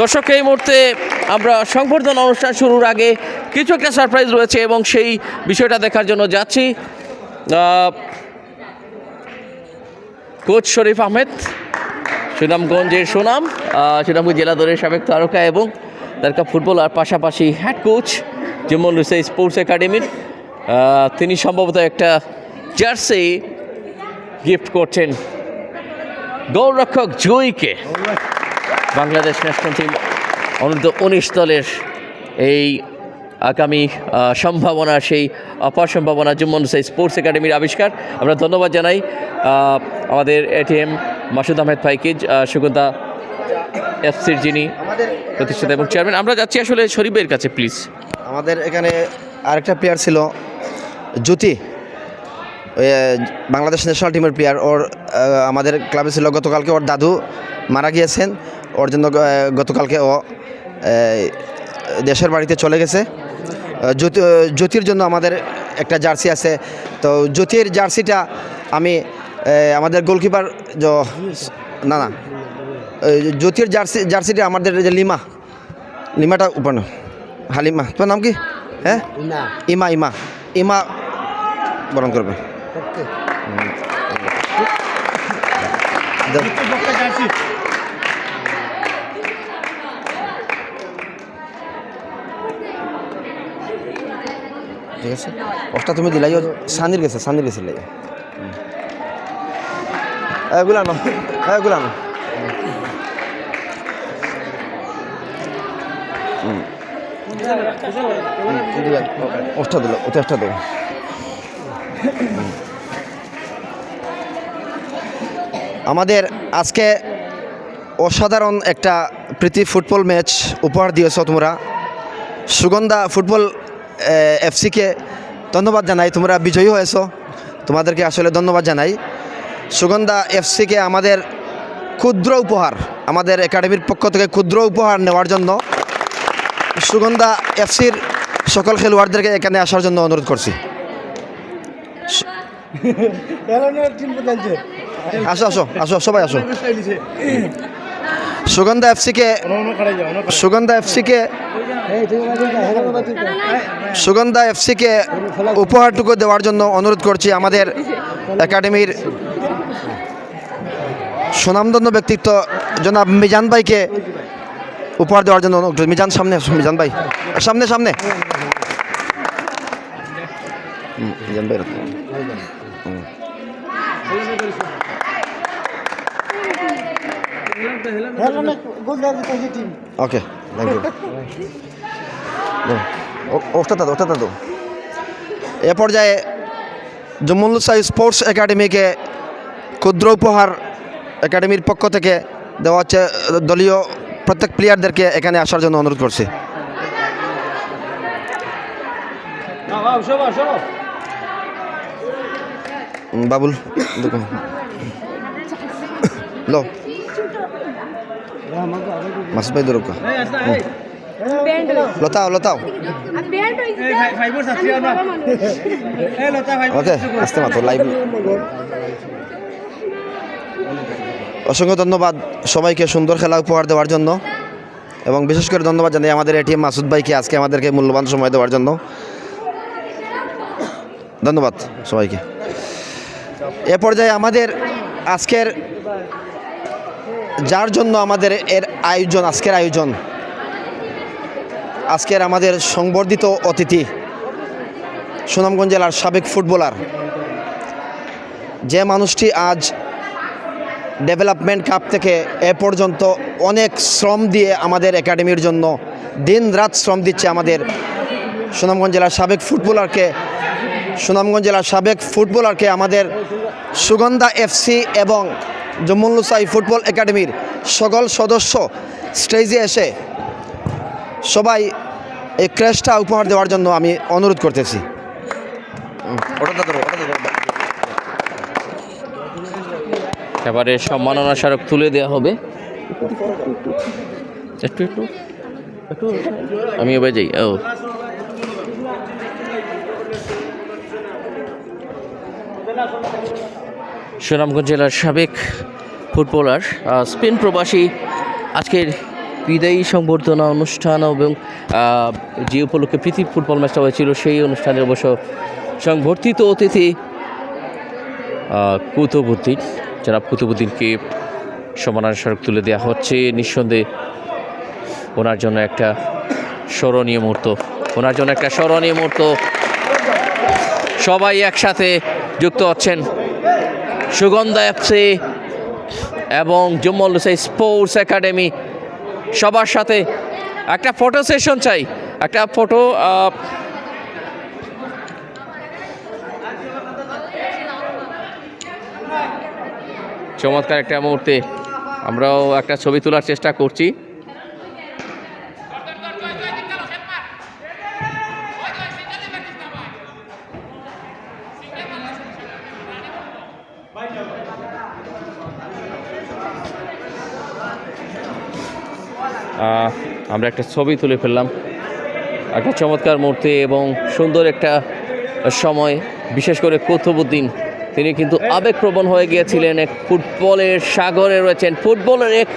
দর্শক, এই মুহূর্তে আমরা সংবর্ধনা অনুষ্ঠান শুরুর আগে কিছু একটা সারপ্রাইজ রয়েছে এবং সেই বিষয়টা দেখার জন্য যাচ্ছি। কোচ শরীফ আহমেদ, সুনামগঞ্জের সুনাম সুনামগঞ্জ জেলা দলের সাবেক তারকা এবং তারকা ফুটবলার, পাশাপাশি হেড কোচ যেমন রয়েছে স্পোর্টস একাডেমির তিনি সম্ভবত একটা জার্সি গিফট করছেন। গোলরক্ষক জয়ীকে বাংলাদেশ ন্যাশনাল টিম অনূর্ধ্ব উনিশ দলের এই আগামী সম্ভাবনা, সেই অপার সম্ভাবনা জুম্মন হুসাই স্পোর্টস একাডেমির আবিষ্কার। আমরা ধন্যবাদ জানাই আমাদের এটিএম মাসুদ আহমেদ ফাইকিজ সুগন্ধা এফসির যিনি প্রতিষ্ঠাতা এবং চেয়ারম্যান আমরা যাচ্ছি আসলে শরীফের কাছে প্লিজ আমাদের এখানে আরেকটা প্লেয়ার ছিল জ্যোতি। বাংলাদেশ ন্যাশনাল টিমের প্লেয়ার ওর আমাদের ক্লাবে ছিল গতকালকে ওর দাদু মারা গিয়েছেন। ওর জন্য গতকালকে ও দেশের বাড়িতে চলে গেছে। জ্যোতি জ্যোতির জন্য আমাদের একটা জার্সি আছে। তো জ্যোতির জার্সিটা আমি আমাদের গোলকিপার য- না না জ্যোতির জার্সি জার্সিটা আমাদের যে লিমা লিমাটা উপর হালিমা তোমার নাম কি? হ্যাঁ? ইমা। ইমা ইমা বরণ করবে। ঠিক ওটা তুমি দিলাই, ও সানির গেছে সানির গেছে লাই এগুলো আনো ওটা দিল ওটা একটা দেবো। আমাদের আজকে অসাধারণ একটা প্রীতি ফুটবল ম্যাচ উপহার দিয়েছ তোমরা। সুগন্ধা ফুটবল এফসিকে ধন্যবাদ জানাই। তোমরা বিজয়ী হয়েছ। তোমাদেরকে আসলে ধন্যবাদ জানাই। সুগন্ধা, এফসিকে আমাদের ক্ষুদ্র উপহার, আমাদের একাডেমির পক্ষ থেকে ক্ষুদ্র উপহার নেওয়ার জন্য, সুগন্ধা এফসির সকল খেলোয়াড়দেরকে এখানে আসার জন্য অনুরোধ করছি। আসো আসো আসো, সবাই আসো। সুগন্ধা এফসিকে সুগন্ধা এফসিকে সুগন্ধা এফসিকে উপহারটুকু দেওয়ার জন্য অনুরোধ করছি আমাদের একাডেমির সুনামধন্য ব্যক্তিত্ব জনাব মিজান ভাইকে উপহার দেওয়ার জন্য মিজান সামনে, মিজান ভাই। সামনে সামনে। মিজান ভাই হুম। ওকে থ্যাংক ইউ ওটা দাদা ওটা দাদু। এ পর্যায়ে জম্মুল্লাহ স্পোর্টস একাডেমিকে ক্ষুদ্র উপহার একাডেমির পক্ষ থেকে দেওয়া হচ্ছে দলীয় প্রত্যেক প্লেয়ারদেরকে এখানে আসার জন্য অনুরোধ করছি। বাবুল দেখুন। লো। মাসুদ ভাই দরকা লতাও লতাও। ওকে আসতে মাত্র লাইভ অসংখ্য ধন্যবাদ সবাইকে সুন্দর খেলা উপহার দেওয়ার জন্য। এবং বিশেষ করে ধন্যবাদ জানাই আমাদের এটিএম মাসুদ ভাইকে আজকে আমাদেরকে মূল্যবান সময় দেওয়ার জন্য। ধন্যবাদ সবাইকে। এ পর্যায়ে আমাদের আজকের যার জন্য আমাদের এর আয়োজন, আজকের আয়োজন। আজকের আমাদের সংবর্ধিত অতিথি সুনামগঞ্জ জেলার সাবেক ফুটবলার। যে মানুষটি আজ ডেভেলপমেন্ট কাপ থেকে এ পর্যন্ত অনেক শ্রম দিয়ে আমাদের একাডেমির জন্য দিন রাত শ্রম দিচ্ছে আমাদের সুনামগঞ্জ জেলার সাবেক ফুটবলারকে, সুনামগঞ্জ জেলার সাবেক ফুটবলারকে আমাদের সুগন্ধা এফসি এবং জম্মুল্লুসাই ফুটবল একাডেমির সকল সদস্য স্টেজে এসে সবাই এই ক্রেশটা উপহার দেওয়ার জন্য আমি অনুরোধ করতেছি। এবারে সম্মাননা স্মারক তুলে দেওয়া হবে। একটু একটু একটু। আমি এবার যাই। ও। সুনামগঞ্জ জেলার সাবেক ফুটবলার স্পেন প্রবাসী, আজকের বিদায়ী সংবর্ধনা অনুষ্ঠান এবং যে উপলক্ষে পৃথিবী ফুটবল ম্যাচটা হয়েছিল, সেই অনুষ্ঠানের অবশ্য সংবর্ধিত অতিথি কুতুবুদ্দিন। যারা কুতুবুদ্দিনকে স্মারক তুলে দেওয়া হচ্ছে। নিঃসন্দেহে ওনার জন্য একটা স্মরণীয় মুহূর্ত। ওনার জন্য একটা স্মরণীয় মুহূর্ত। সবাই একসাথে যুক্ত হচ্ছেন। সুগন্ধা এফসি এবং জুম্মল হুসাই স্পোর্টস একাডেমি সবার সাথে একটা ফটো সেশন চাই, একটা ফটো চমৎকার একটা মুহূর্তে আমরাও একটা ছবি তোলার চেষ্টা করছি। আমরা একটা ছবি তুলে ফেললাম। একটা চমৎকার মূর্তি এবং সুন্দর একটা সময়। বিশেষ করে কৌতুবুদ্দিন তিনি কিন্তু আবেগপ্রবণ হয়ে গিয়েছিলেন এক ফুটবলের সাগরে রয়েছেন। ফুটবলের এক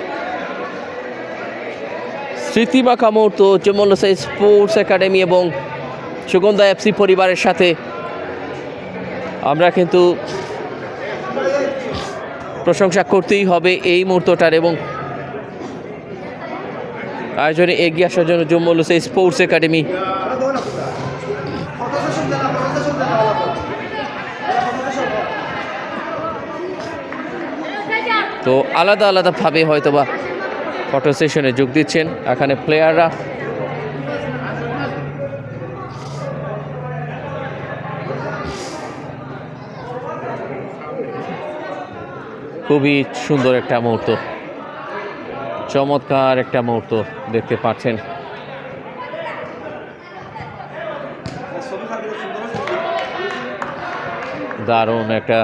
স্মৃতিমাখা মুহূর্ত হচ্ছে স্পোর্টস একাডেমি এবং সুগন্ধা এফসি পরিবারের সাথে। আমরা কিন্তু প্রশংসা করতেই হবে এই মুহূর্তটার এবং আয়োজনে এগিয়ে আসার জন্য জম্মুল হোসেন স্পোর্টস একাডেমি। তো আলাদা আলাদাভাবে হয়তোবা ফটো সেশনে যোগ দিচ্ছেন এখানে প্লেয়াররা খুবই সুন্দর একটা মুহূর্ত। চমৎকার একটা মুহূর্ত দেখতে পাচ্ছেন। দারুণ একটা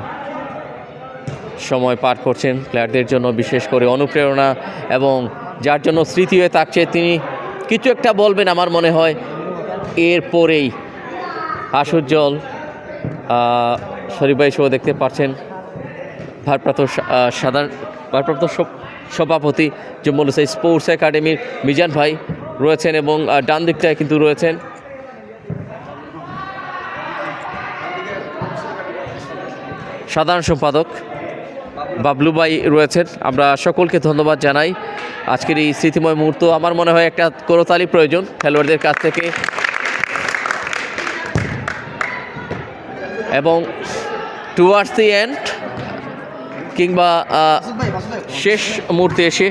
সময় পার করছেন প্লেয়ারদের জন্য বিশেষ করে অনুপ্রেরণা এবং যার জন্য স্মৃতি হয়ে থাকছে। তিনি কিছু একটা বলবেন আমার মনে হয়। এরপরেই আশুজ্জ্বল আহ, শরীফ ভাই সহ দেখতে পাচ্ছেন। ভারপ্রাপ্ত সাধারণ ভারপ্রাপ্ত সভাপতি জম্মুল হুসাই স্পোর্টস একাডেমির মিজান ভাই রয়েছেন এবং ডান দিকটায় কিন্তু রয়েছেন। সাধারণ সম্পাদক বাবলু ভাই রয়েছেন। আমরা সকলকে ধন্যবাদ জানাই। আজকের এই স্মৃতিময় মুহূর্ত আমার মনে হয় একটা করতালি প্রয়োজন খেলোয়াড়দের কাছ থেকে। এবং টুয়ার্ডস দি এন্ড কিংবা শেষ মুহূর্তে এসে।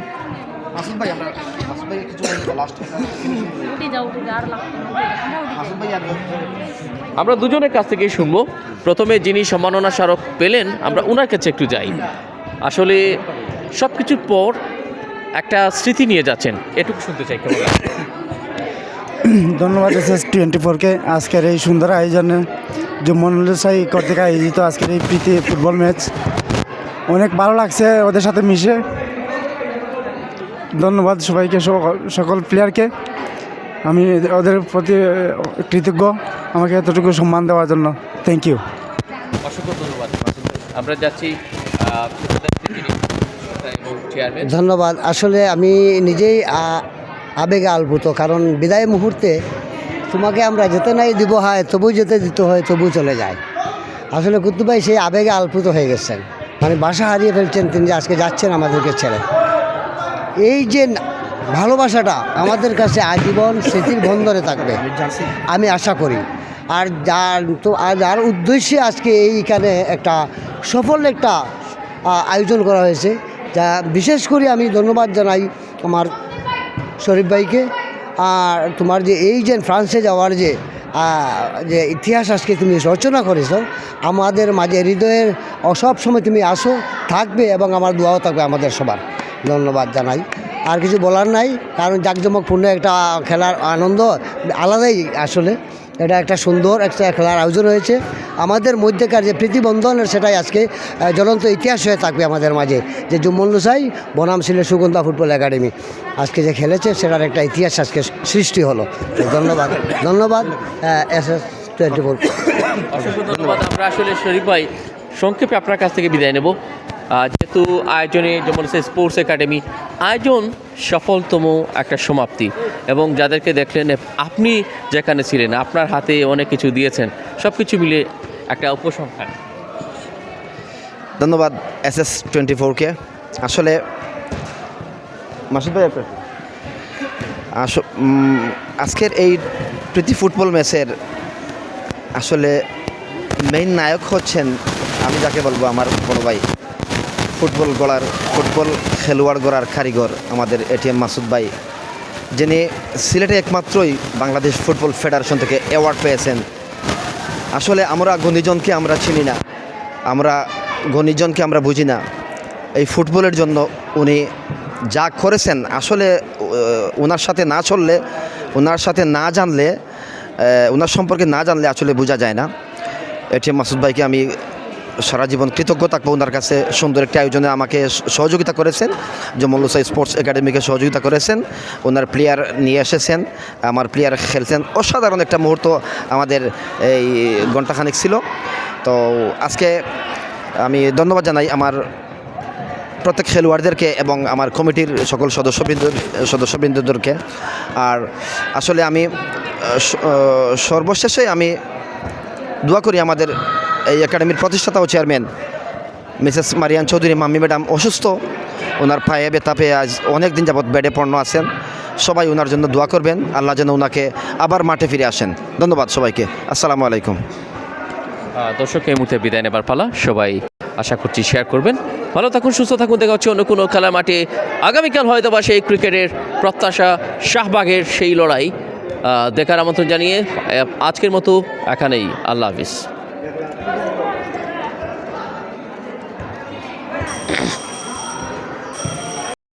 আমরা দুজনের কাছ থেকেই শুনব। প্রথমে যিনি সম্মাননা স্মারক পেলেন, আমরা ওনার কাছে একটু যাই। আসলে সব কিছুর পর একটা স্মৃতি নিয়ে যাচ্ছেন। এটুকু শুনতে চাই ধন্যবাদ এস এস টোয়েন্টি ফোরকে আজকের এই সুন্দর আয়োজনে। যে মনোলসাই কর্তৃক আয়োজিত আজকের এই প্রীতি ফুটবল ম্যাচ। অনেক ভালো লাগছে ওদের সাথে মিশে। ধন্যবাদ সবাইকে সক- সকল প্লেয়ারকে আমি ওদের প্রতি কৃতজ্ঞ। আমাকে এতটুকু সম্মান দেওয়ার জন্য। থ্যাংক ইউ অসংখ্য ধন্যবাদ আমরা যাচ্ছি ধন্যবাদ। আসলে আমি নিজেই আবেগে আলভূত কারণ বিদায় মুহূর্তে তোমাকে আমরা যেতে নাই দিব হয় তবু যেতে দিতে হয় তবু চলে যায়। আসলে ভাই সেই আবেগে আলভূত হয়ে গেছেন। মানে বাসা হারিয়ে ফেলছেন তিনি যে আজকে যাচ্ছেন আমাদেরকে ছেড়ে। এই যে ভালোবাসাটা আমাদের কাছে আজীবন স্মৃতির বন্ধনে থাকবে, আমি আশা করি। আর যার তো যার উদ্দেশ্যে আজকে এইখানে একটা সফল একটা আয়োজন করা হয়েছে, যা বিশেষ করে আমি ধন্যবাদ জানাই আমার শরীফ ভাইকে। আর তোমার যে এই যে ফ্রান্সে যাওয়ার যে যে ইতিহাস আজকে তুমি রচনা করেছ, আমাদের মাঝে হৃদয়ের অসব সময় তুমি আসো, থাকবে এবং আমার দোয়াও থাকবে আমাদের সবার। ধন্যবাদ জানাই। আর কিছু বলার নাই, কারণ জাঁকজমকপূর্ণ একটা খেলার আনন্দ আলাদাই আসলে। এটা একটা সুন্দর একটা খেলার আয়োজন হয়েছে আমাদের মধ্যেকার যে প্রীতিবন্ধনের সেটাই আজকে জ্বলন্ত ইতিহাস হয়ে থাকবে আমাদের মাঝে। যে জুম্মল্লুসাই বনাম ছিল সুগন্ধা ফুটবল একাডেমি। আজকে যে খেলেছে, সেটার একটা ইতিহাস আজকে সৃষ্টি হলো। ধন্যবাদ। ধন্যবাদ এস এস টোয়েন্টি ফোর। ধন্যবাদ। আমরা আসলে শরীফ ভাই, সংক্ষেপে আপনার কাছ থেকে বিদায় নেব। যেহেতু আয়োজনে যেমন হচ্ছে স্পোর্টস একাডেমি, আয়োজন সফলতম একটা সমাপ্তি। এবং যাদেরকে দেখলেন, আপনি যেখানে ছিলেন, আপনার হাতে অনেক কিছু দিয়েছেন সব কিছু মিলে একটা উপসংহার। ধন্যবাদ এস এস টোয়েন্টি ফোরকে। আসলে, মাসুদ ভাই, আপনার আজকের এই প্রীতি ফুটবল ম্যাচের আসলে মেইন নায়ক হচ্ছেন, আমি যাকে বলব, আমার বড় ভাই। ফুটবল গড়ার, ফুটবল খেলোয়াড় গড়ার কারিগর আমাদের এটিএম মাসুদ ভাই, যিনি সিলেটে একমাত্রই বাংলাদেশ ফুটবল ফেডারেশন থেকে অ্যাওয়ার্ড পেয়েছেন। আসলে আমরা গণিজনকে আমরা চিনি না, আমরা গণিজনকে আমরা বুঝি না। এই ফুটবলের জন্য উনি যা করেছেন, আসলে ওনার সাথে না চললে ওনার সাথে না জানলে ওনার সম্পর্কে না জানলে আসলে বোঝা যায় না। এটি মাসুদ ভাইকে আমি সারা জীবন কৃতজ্ঞ থাকব ওনার কাছে সুন্দর একটি আয়োজনে আমাকে সহযোগিতা করেছেন। যে জমল্লুসা স্পোর্টস একাডেমিকে সহযোগিতা করেছেন। ওনার প্লেয়ার নিয়ে এসেছেন। আমার প্লেয়ার খেলছেন। অসাধারণ একটা মুহূর্ত আমাদের এই ঘণ্টাখানিক ছিল। তো আজকে আমি ধন্যবাদ জানাই আমার প্রত্যেক খেলোয়াড়দেরকে এবং আমার কমিটির সকল সদস্যবৃন্দ, সদস্যবৃন্দদেরকে। আর আসলে আমি সর্বশেষে আমি দোয়া করি আমাদের এই একাডেমির প্রতিষ্ঠাতা ও chairman Mrs Marian Chowdhury mummy madam অসুস্থ। ওনার পায়ে ব্যথা পেয়ে আজ অনেক দিন যাবৎ বেডে পণ্য আছেন। সবাই ওনার জন্য দোয়া করবেন। আল্লাহ যেন ওনাকে আবার মাঠে ফিরে আসেন। ধন্যবাদ সবাইকে। আসসালামু আলাইকুম। দর্শক, এই মুহূর্তে বিদায় নেবার পালা। সবাই আশা করছি শেয়ার করবেন। ভালো থাকুন, সুস্থ থাকুন। দেখা হচ্ছে অন্য কোনো খেলার মাঠে। আগামীকাল হয়তো বা সেই ক্রিকেটের প্রত্যাশা শাহবাগের সেই লড়াই। দেখার আমন্ত্রণ জানিয়ে আজকের মতো এখানেই। আল্লাহ হাফিজ।